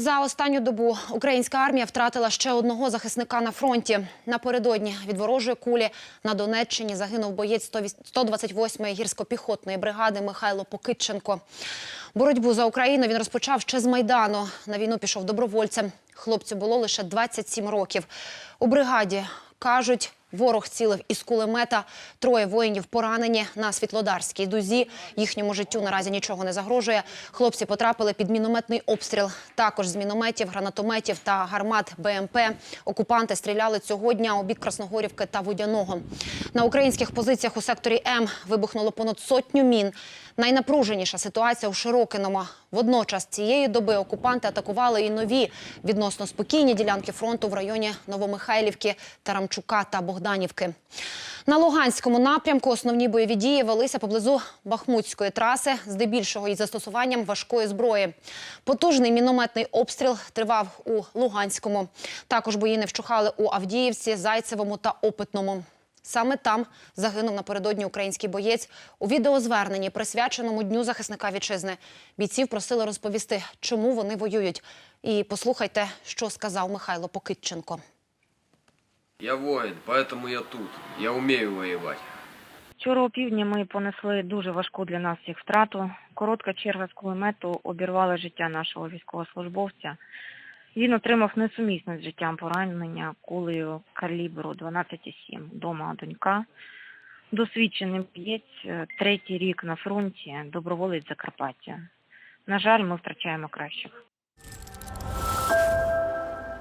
За останню добу українська армія втратила ще одного захисника на фронті. Напередодні від ворожої кулі на Донеччині загинув боєць 128-ї гірсько-піхотної бригади Михайло Покитченко. Боротьбу за Україну він розпочав ще з Майдану. На війну пішов добровольцем. Хлопцю було лише 27 років. У бригаді кажуть, ворог цілив із кулемета. Троє воїнів поранені на Світлодарській дузі. Їхньому життю наразі нічого не загрожує. Хлопці потрапили під мінометний обстріл. Також з мінометів, гранатометів та гармат БМП. Окупанти стріляли цього дня у бік Красногорівки та Водяного. На українських позиціях у секторі М вибухнуло понад сотню мін. Найнапруженіша ситуація у Широкиному. Водночас цієї доби окупанти атакували і нові відносно спокійні ділянки фронту в районі Новомихайлівки, Тарамчука та Богданівки. На Луганському напрямку основні бойові дії велися поблизу Бахмутської траси, здебільшого із застосуванням важкої зброї. Потужний мінометний обстріл тривав у Луганському. Також бої не вщухали у Авдіївці, Зайцевому та Опитному. Саме там загинув напередодні український боєць. У відеозверненні, присвяченому Дню захисника вітчизни, бійців просили розповісти, чому вони воюють. І послухайте, що сказав Михайло Покитченко. Я воин, поэтому я тут. Я умею воевать. Вчора опівдні ми понесли дуже важку для нас всіх втрату. Коротка черга з кулемету обірвала життя нашого військовослужбовця. Він отримав несумісне з життям поранення кулею калібру 12,7 дома донька. Досвідчений боєць, е, третій рік на фронті, доброволець Закарпаття. На жаль, ми втрачаємо кращих.